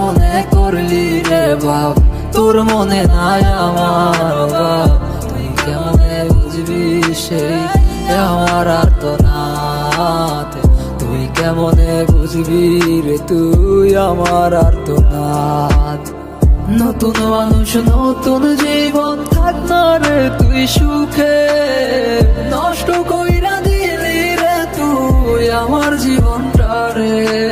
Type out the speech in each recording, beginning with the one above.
মনে করলি রে বাপ, তোর মনে নাই আমার বাপ তুই কেমনে বুঝবি সেই আমার আর তো নাথ তুই কেমনে বুঝবি রে তুই আমার আর তো নাথ নতুন মানুষ, নতুন জীবন থাক না রে তুই সুখে। নষ্ট কইরা দিলি রে তুই আমার জীবনটা রে।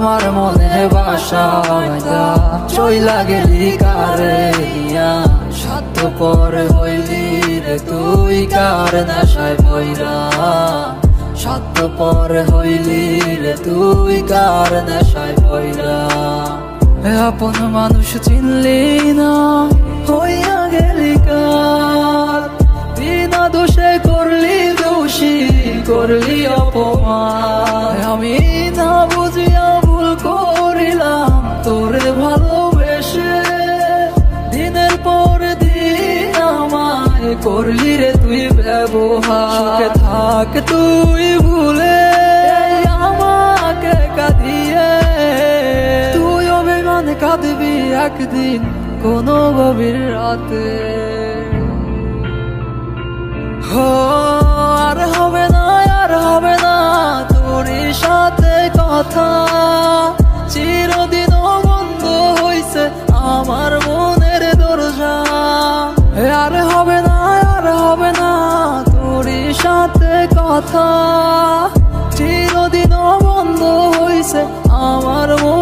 আমার মনে বাসা চইলা গেলি কারে সাত পরে হইলি রে তুই কার নেশায় বইরা সাত পরে হইলি রে তুই কার নেশায় বইরা আপন মানুষ চিনলি না, হইয়া গেলি কার? বিনা দোষে করলি দোষী, করলি অপমান। আমি করলি রে তুই ব্যবহার। থাক তুই ভুলে। আমাকে কাঁদিয়ে। তুই অভিমান কাঁদবি একদিন কোনো গভীর রাতে। আর হবে না, আর হবে না তোর সাথে কথা। চিরদিন বন্ধ হইছে আমার মনের দরজা। আর হবে কথা। চিরদিন বন্ধ হইছে আমার মন।